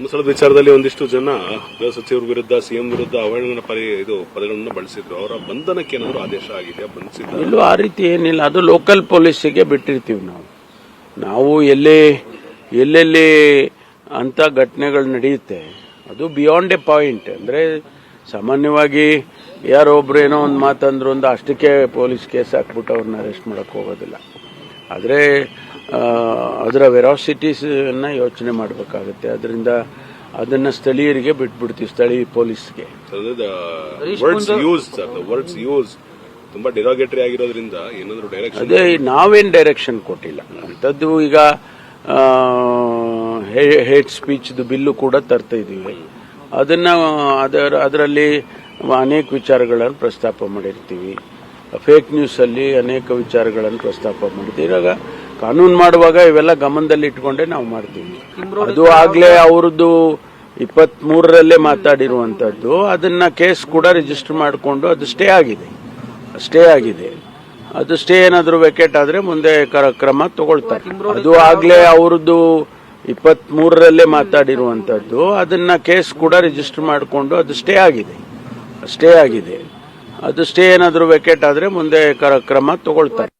ಧರ್ಮಸ್ಥಳದ ವಿಚಾರದಲ್ಲಿ ಒಂದಿಷ್ಟು ಜನ ಗೃಹ ಸಚಿವರ ವಿರುದ್ಧ, ಸಿಎಂ ವಿರುದ್ಧ ಅವಹೇಳನ ಪರಿ ಇದು ಪದಗಳನ್ನು ಬಳಸಿದ್ರು. ಅವರ ಬಂಧನಕ್ಕೆ ಏನಾದರೂ ಆದೇಶ ಆಗಿದೆ ಬಂಧಿಸಿದ್ರು ಇಲ್ಲೂ ಆ ರೀತಿ ಏನಿಲ್ಲ. ಅದು ಲೋಕಲ್ ಪೊಲೀಸಿಗೆ ಬಿಟ್ಟಿರ್ತೀವಿ ನಾವು. ನಾವು ಎಲ್ಲೇ, ಎಲ್ಲೆಲ್ಲಿ ಅಂತ ಘಟನೆಗಳು ನಡೆಯುತ್ತೆ, ಅದು ಬಿಯಾಂಡ್ ಎ ಪಾಯಿಂಟ್ ಅಂದರೆ ಸಾಮಾನ್ಯವಾಗಿ ಯಾರೋ ಒಬ್ರು ಏನೋ ಒಂದು ಮಾತಂದ್ರು, ಒಂದು ಅಷ್ಟಕ್ಕೆ ಪೊಲೀಸ್ ಕೇಸ್ ಹಾಕ್ಬಿಟ್ಟು ಅವ್ರನ್ನ ಅರೆಸ್ಟ್ ಮಾಡೋಕ್ಕೆ ಹೋಗೋದಿಲ್ಲ. ಆದರೆ ಅದರ ವೆರಾಸಿಟೀಸನ್ನು ಯೋಚನೆ ಮಾಡಬೇಕಾಗುತ್ತೆ. ಅದರಿಂದ ಅದನ್ನು ಸ್ಥಳೀಯರಿಗೆ ಬಿಟ್ಬಿಡ್ತೀವಿ ಸ್ಥಳೀಯ ಪೊಲೀಸ್ಗೆ. Words use sir words use ತುಂಬಾ ಡಿರಾಗೇಟರಿ ಆಗಿರೋದ್ರಿಂದ ಏನಾದರೂ ಡೈರೆಕ್ಷನ್ ಅದೇ ನಾವೇನ್ ಡೈರೆಕ್ಷನ್ ಕೊಟ್ಟಿಲ್ಲ. ಅಂಥದ್ದು ಈಗ ಹೇಟ್ ಸ್ಪೀಚ್ದು ಬಿಲ್ಲು ಕೂಡ ತರ್ತಾ ಇದ್ದೀವಿ. ಅದನ್ನ ಅದರ ಅದರಲ್ಲಿ ಅನೇಕ ವಿಚಾರಗಳನ್ನು ಪ್ರಸ್ತಾಪ ಮಾಡಿರ್ತೀವಿ. ಫೇಕ್ ನ್ಯೂಸ್ ಅಲ್ಲಿ ಅನೇಕ ವಿಚಾರಗಳನ್ನು ಪ್ರಸ್ತಾಪ ಮಾಡಿದ್ವಿ ಇವಾಗ ಕಾನೂನು ಮಾಡುವಾಗ ಇವೆಲ್ಲ ಗಮನದಲ್ಲಿ ಇಟ್ಕೊಂಡೆ ನಾವು ಮಾಡ್ತೀವಿ. ಅದು ಆಗ್ಲೇ ಅವ್ರದ್ದು ಇಪ್ಪತ್ತ್ ಮೂರರಲ್ಲೇ ಮಾತಾಡಿರುವಂತದ್ದು. ಅದನ್ನ ಕೇಸ್ ಕೂಡ ರಿಜಿಸ್ಟರ್ ಮಾಡಿಕೊಂಡು ಅದು ಸ್ಟೇ ಆಗಿದೆ. ಸ್ಟೇ ಆಗಿದೆ. ಅದು ಸ್ಟೇ ಏನಾದರೂ ವೆಕೇಟ್ ಆದ್ರೆ ಮುಂದೆ ಕರ- ಕ್ರಮ ತಗೊಳ್ತಾರೆ. ಅದು ಆಗ್ಲೇ ಅವ್ರದ್ದು ಇಪ್ಪತ್ತ್ ಮೂರರಲ್ಲೇ ಮಾತಾಡಿರುವಂತದ್ದು. ಅದನ್ನ ಕೇಸ್ ಕೂಡ ರಿಜಿಸ್ಟರ್ ಮಾಡಿಕೊಂಡು ಅದು ಸ್ಟೇ ಆಗಿದೆ. ಸ್ಟೇ ಆಗಿದೆ. ಅದು ಸ್ಟೇ ಏನಾದರೂ ವೆಕೇಟ್ ಆದ್ರೆ ಮುಂದೆ ಕರ- ಕ್ರಮ ತಗೊಳ್ತಾರೆ.